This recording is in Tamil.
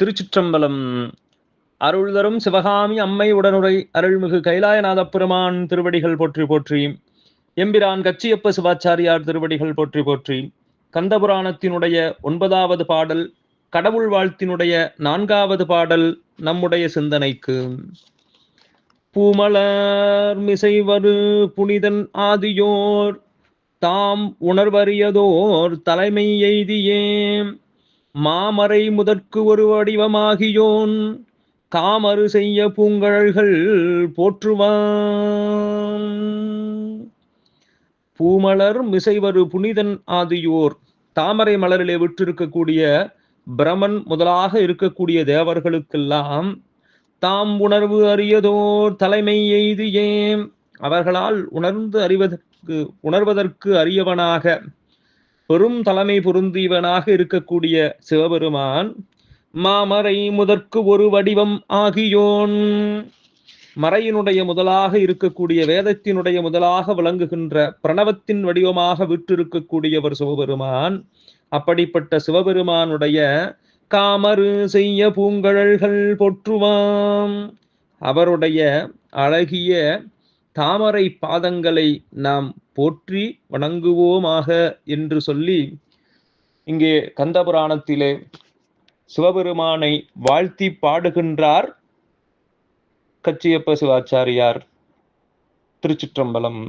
திருச்சிற்றம்பலம். அருள் தரும் சிவகாமி அம்மை உடனுரை அருள்மிகு கைலாயநாத பெருமான் திருவடிகள் போற்றி போற்றி. எம்பிரான் கச்சியப்ப சிவாச்சாரியார் திருவடிகள் போற்றி போற்றி. கந்தபுராணத்தினுடைய ஒன்பதாவது பாடல் கடவுள் வாழ்த்தினுடைய நான்காவது பாடல் நம்முடைய சிந்தனைக்கு. பூமலர் மிசைவரு புனிதன் ஆதியோர் தாம் உணர்வறியதோர் தலைமை எய்தியே மாமரை முதற்கு ஒரு வடிவமாகியோன். காமறு செய்ய பூங்கழல்கள் போற்றுவான். பூமலர் மிசைவரு புனிதன் ஆதியோர். தாமரை மலரிலே விற்றிருக்கக்கூடிய பிரமன் முதலாக இருக்கக்கூடிய தேவர்களுக்கெல்லாம் தாம் உணர்வு அறியதோர் தலைமை எய்தியே அவர்களால் உணர்ந்து அறிவதற்கு உணர்வதற்கு அறியவனாக பெரும் தலைமை பொருந்தியவனாக இருக்கக்கூடிய சிவபெருமான் மாமறை முதற்கு ஒரு வடிவம் ஆகியோன். மறையினுடைய முதலாக இருக்கக்கூடிய வேதத்தினுடைய முதலாக விளங்குகின்ற பிரணவத்தின் வடிவமாக விற்றிருக்கக்கூடியவர் சிவபெருமான். அப்படிப்பட்ட சிவபெருமானுடைய காமறு செய்ய பூங்கழல்கள் பொற்றுவாம். அவருடைய அழகிய தாமரை பாதங்களை நாம் போற்றி வணங்குவோமாக என்று சொல்லி இங்கே கந்தபுராணத்திலே சிவபெருமானை வாழ்த்தி பாடுகின்றார் கச்சியப்ப சிவாச்சாரியார் திருச்சிற்றம்பலம்.